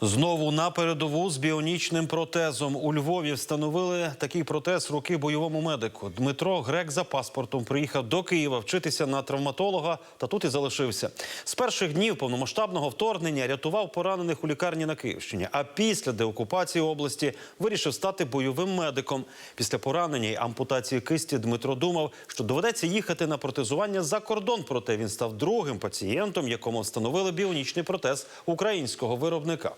Знову на передову з біонічним протезом у Львові встановили такий протез руки бойовому медику. Дмитро Грек за паспортом приїхав до Києва вчитися на травматолога та тут і залишився. З перших днів повномасштабного вторгнення рятував поранених у лікарні на Київщині. А після деокупації області вирішив стати бойовим медиком. Після поранення й ампутації кисті Дмитро думав, що доведеться їхати на протезування за кордон. Проте він став другим пацієнтом, якому встановили біонічний протез українського виробника.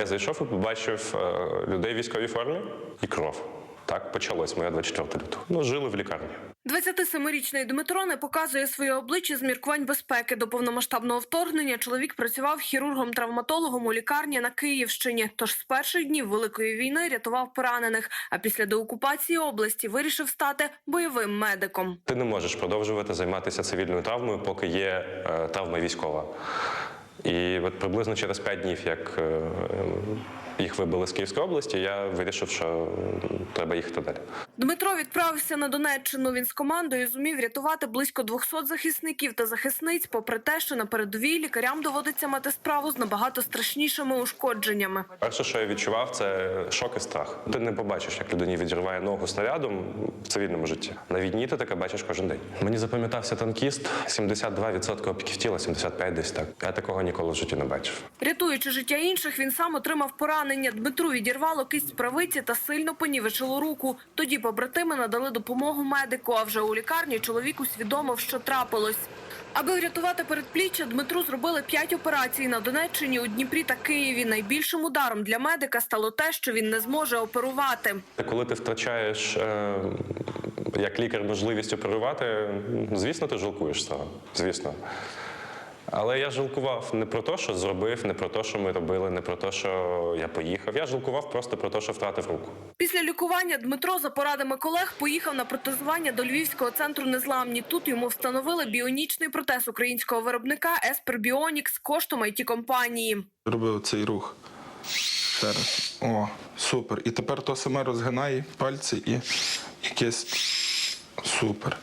Я зайшов і побачив е, людей в військовій формі і кров. Так почалось моє 24 лютого. Ну, жили в лікарні. 27-річний Дмитро не показує своє обличчя з міркувань безпеки. До повномасштабного вторгнення чоловік працював хірургом-травматологом у лікарні на Київщині. Тож з перших днів великої війни рятував поранених. А після деокупації області вирішив стати бойовим медиком. Ти не можеш продовжувати займатися цивільною травмою, поки є е, травма військова. І от приблизно через 5 днів, як е, їх вибили з Київської області, я вирішив, що треба їхати далі. Дмитро відправився на Донеччину. Він з командою зумів рятувати близько 200 захисників та захисниць, попри те, що на передовій лікарям доводиться мати справу з набагато страшнішими ушкодженнями. Перше, що я відчував, це шок і страх. Ти не побачиш, як людині відірває ногу снарядом в цивільному житті. На війні ти таке бачиш кожен день. Мені запам'ятався танкіст 72% опіків тіла, 75 десь так. Я такого ніколи в житті не бачив. Рятуючи життя інших, він сам отримав поранення. Дмитру відірвало кисть правиці та сильно понівечило руку. Тоді побратими надали допомогу медику. А вже у лікарні чоловік усвідомив, що трапилось. Аби врятувати передпліччя, Дмитру зробили п'ять операцій на Донеччині, у Дніпрі та Києві. Найбільшим ударом для медика стало те, що він не зможе оперувати. Коли ти втрачаєш е, як лікар можливість оперувати, звісно, ти жалкуєш цього. Звісно. Але я жалкував не про те, що зробив, не про те, що ми робили, не про те, що я поїхав. Я жалкував просто про те, що втратив руку. Після лікування Дмитро за порадами колег поїхав на протезування до Львівського центру незламні. Тут йому встановили біонічний протез українського виробника Esper Bionics коштом it компанії. Робив цей рух. Ще раз. О, супер. І тепер то саме розгинає пальці і якесь супер.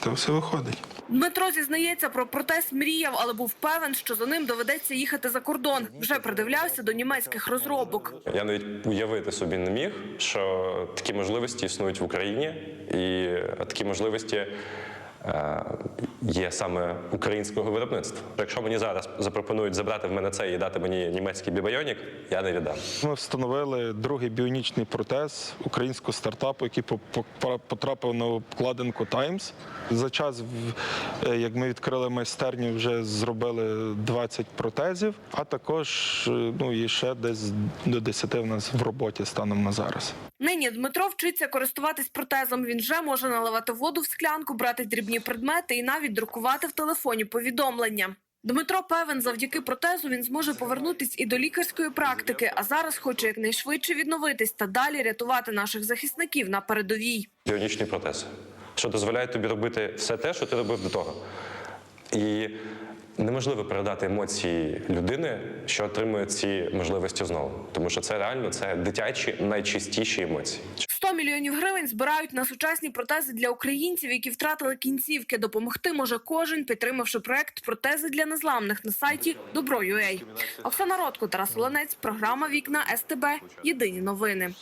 Та все виходить. Дмитро зізнається про протест, мріяв, але був певен, що за ним доведеться їхати за кордон. Вже придивлявся до німецьких розробок. Я навіть уявити собі не міг, що такі можливості існують в Україні, і такі можливості є саме українського виробництва. Якщо мені зараз запропонують забрати в мене це і дати мені німецький бібайонік, я не віддам. Ми встановили другий біонічний протез українського стартапу, який по- по- потрапив на обкладинку Times. За час, е, як ми відкрили майстерню, вже зробили 20 протезів, а також е, ну, і ще десь до 10 в нас в роботі станом на зараз. Нині Дмитро вчиться користуватись протезом. Він вже може наливати воду в склянку, брати дрібні предмети і навіть друкувати в телефоні повідомлення. Дмитро певен, завдяки протезу він зможе повернутись і до лікарської практики, а зараз хоче якнайшвидше відновитись та далі рятувати наших захисників на передовій. Біонічний протез, що дозволяє тобі робити все те, що ти робив до того. І неможливо передати емоції людини, що отримує ці можливості знову. Тому що це реально це дитячі найчистіші емоції. 100 мільйонів гривень збирають на сучасні протези для українців, які втратили кінцівки. Допомогти може кожен, підтримавши проект протези для незламних на сайті Добро.ua. Оксана Ротко, Тарас Оленець, програма Вікна СТБ. Єдині новини.